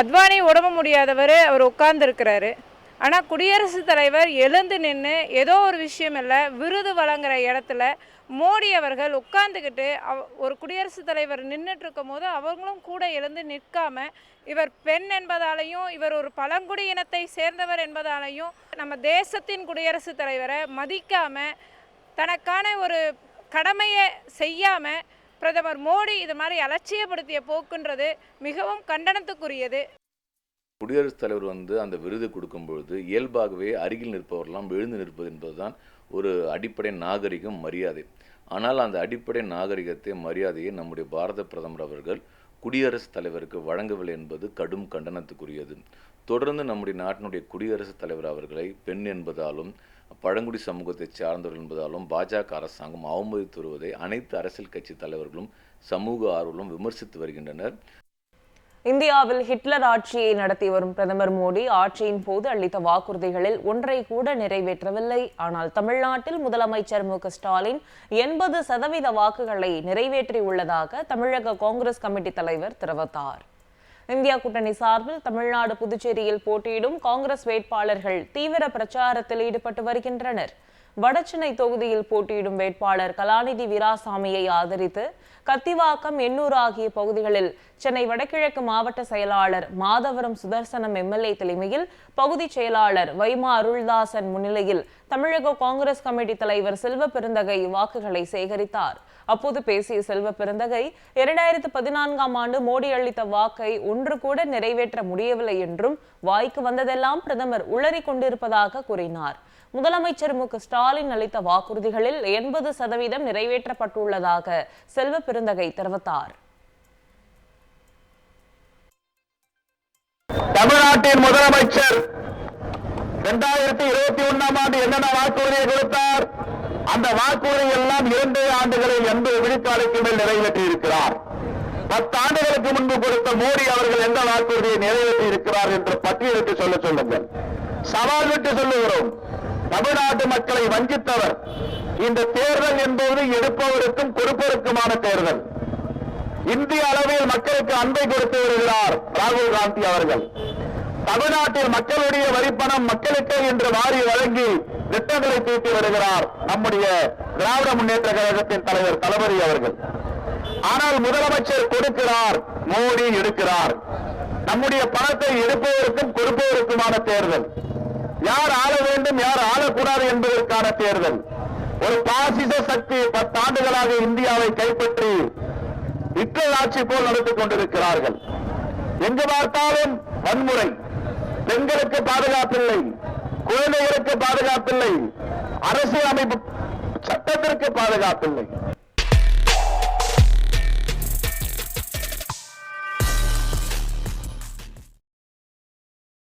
அத்வானி உடம்பு முடியாதவர் அவர் உட்கார்ந்துருக்கிறாரு. ஆனால் குடியரசுத் தலைவர் எழுந்து நின்று ஏதோ ஒரு விஷயம் இல்லை விருது வழங்குற இடத்துல மோடி அவர்கள் உட்கார்ந்துக்கிட்டு அவ ஒரு குடியரசுத் தலைவர் நின்றுட்டு இருக்கும் போது அவங்களும் கூட எழுந்து நிற்காம இவர் பெண் என்பதாலையும் இவர் ஒரு பழங்குடி இனத்தை சேர்ந்தவர் என்பதாலையும் நம்ம தேசத்தின் குடியரசுத் தலைவரை மதிக்காம தனக்கான ஒரு கடமையை செய்யாமல் பிரதமர் மோடி இது மாதிரி அலட்சியப்படுத்திய போக்குன்றது மிகவும் கண்டனத்துக்குரியது. குடியரசுத் தலைவர் வந்து அந்த விருது கொடுக்கும் பொழுது இயல்பாகவே அருகில் நிற்பவரெல்லாம் எழுந்து நிற்பது என்பதுதான் ஒரு அடிப்படை நாகரிகம் மரியாதை. ஆனால் அந்த அடிப்படை நாகரிகத்தை மரியாதையை நம்முடைய பாரத பிரதமர் அவர்கள் குடியரசுத் தலைவருக்கு வழங்கவில்லை என்பது கடும் கண்டனத்துக்குரியது. தொடர்ந்து நம்முடைய நாட்டினுடைய குடியரசுத் தலைவர் அவர்களை பெண் என்பதாலும் பழங்குடி சமூகத்தை சார்ந்தவர்கள் என்பதாலும் பாஜக அரசாங்கம் அவமதித்து வருவதை அனைத்து அரசியல் கட்சி தலைவர்களும் சமூக ஆர்வலும் விமர்சித்து வருகின்றனர். இந்தியாவில் ஹிட்லர் ஆட்சியை நடத்தி வரும் பிரதமர் மோடி ஆட்சியின் போது அளித்த வாக்குறுதிகளில் ஒன்றை கூட நிறைவேற்றவில்லை. ஆனால் தமிழ்நாட்டில் முதலமைச்சர் மு ஸ்டாலின் எண்பது சதவீத வாக்குகளை நிறைவேற்றியுள்ளதாக தமிழக காங்கிரஸ் கமிட்டி தலைவர் தெரிவித்தார். இந்தியா கூட்டணி சார்பில் தமிழ்நாடு புதுச்சேரியில் போட்டியிடும் காங்கிரஸ் வேட்பாளர்கள் தீவிர பிரச்சாரத்தில் ஈடுபட்டு வருகின்றனர். வடசென்னை தொகுதியில் போட்டியிடும் வேட்பாளர் கலாநிதி வீராசாமியை ஆதரித்து கத்திவாக்கம் எண்ணூர் ஆகிய பகுதிகளில் சென்னை வடகிழக்கு மாவட்ட செயலாளர் மாதவரம் சுதர்சனம் எம்எல்ஏ தலைமையில் பகுதி செயலாளர் வைமா அருள்தாசன் முன்னிலையில் தமிழக காங்கிரஸ் கமிட்டி தலைவர் செல்வ பெருந்தகை வாக்குகளை சேகரித்தார். அப்போது பேசிய செல்வ பெருந்தகை இரண்டாயிரத்து பதினான்காம் ஆண்டு மோடி அளித்த வாக்கை ஒன்று கூட நிறைவேற்ற முடியவில்லை என்றும் வாய்க்கு வந்ததெல்லாம் பிரதமர் உளறி கொண்டிருப்பதாக கூறினார். முதலமைச்சர் மு. க. ஸ்டாலின் அளித்த வாக்குறுதிகளில் எண்பது சதவீதம் நிறைவேற்றப்பட்டுள்ளதாக செல்வ பெருந்தகை தெரிவித்தார். தமிழ்நாட்டின் முதலமைச்சர் இரண்டாயிரத்தி இருபத்தி ஒன்னாம் ஆண்டு என்னென்ன வாக்குறுதியை கொடுத்தார்? அந்த வாக்குறுதி எல்லாம் இரண்டு ஆண்டுகளில் எண்பது விழுக்காடுக்கு மேல் நிறைவேற்றி இருக்கிறார் பத்து ஆண்டுகளுக்கு முன்பு கொடுத்த மோடி அவர்கள் எந்த வாக்குறுதியை நிறைவேற்றி இருக்கிறார் என்று பட்டியலிட்டு சொல்ல சொல்லுங்கள். சவால் விட்டு சொல்லுகிறோம். தமிழ்நாட்டு மக்களை வஞ்சித்தவர். இந்த தேர்தல் என்பது எடுப்பவருக்கும் கொடுப்பவருக்குமான தேர்தல். இந்திய அளவில் மக்களுக்கு அன்பை கொடுத்து வருகிறார் ராகுல் காந்தி அவர்கள். தமிழ்நாட்டில் மக்களுடைய வரிப்பணம் மக்களுக்கு என்று வாரி வழங்கி திட்டங்களை தீட்டி வருகிறார் நம்முடைய திராவிட முன்னேற்ற கழகத்தின் தலைவர் தளபதி அவர்கள். ஆனால் முதலமைச்சர் கொடுக்கிறார் மோடி எடுக்கிறார். நம்முடைய பணத்தை எடுப்பவருக்கும் கொடுப்பவருக்குமான தேர்தல். யார் ஆள வேண்டும் யார் ஆளக்கூடாது என்பதற்கான தேர்தல். ஒரு பாசிச சக்தி பத்தாண்டுகளாக இந்தியாவை கைப்பற்றி ஹிட்லர் ஆட்சி போல் நடத்திக் கொண்டிருக்கிறார்கள். எங்கு பார்த்தாலும் வன்முறை. பெண்களுக்கு பாதுகாப்பில்லை குழந்தைகளுக்கு பாதுகாப்பில்லை அரசியல் அமைப்பு சட்டத்திற்கு பாதுகாப்பில்லை.